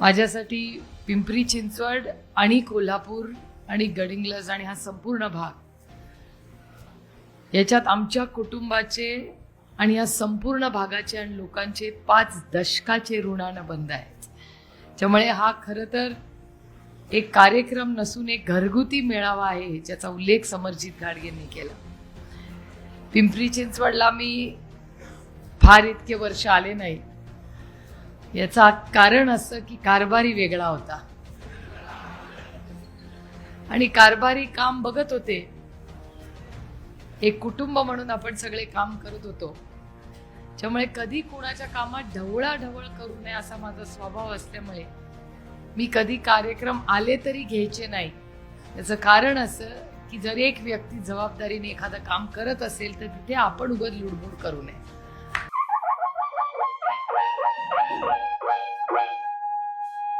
माझ्यासाठी पिंपरी चिंचवड आणि कोल्हापूर आणि गडिंग्लज आणि हा संपूर्ण भाग. याच्यात आमच्या कुटुंबाचे आणि या संपूर्ण भागाचे आणि लोकांचे पाच दशकाचे ऋणानं बंद आहेत. त्यामुळे हा खरं तर एक कार्यक्रम नसून एक घरगुती मेळावा आहे ज्याचा उल्लेख समरजित घाडगेंनी केला. पिंपरी चिंचवडला मी फार इतके वर्ष आले नाही. याचा कारण असं की कारभारी वेगळा होता. आणि कारभारी काम बघत होते. एक कुटुंब म्हणून आपण सगळे काम करत होतो. त्यामुळे कधी कुणाच्या कामात ढवळाढवळ करू नये असा माझा स्वभाव असल्यामुळे मी कधी कार्यक्रम आले तरी घ्यायचे नाही. याचं कारण असं की जर एक व्यक्ती जबाबदारीने एखादं काम करत असेल तर तिथे आपण उगत लुडबुड करू नये.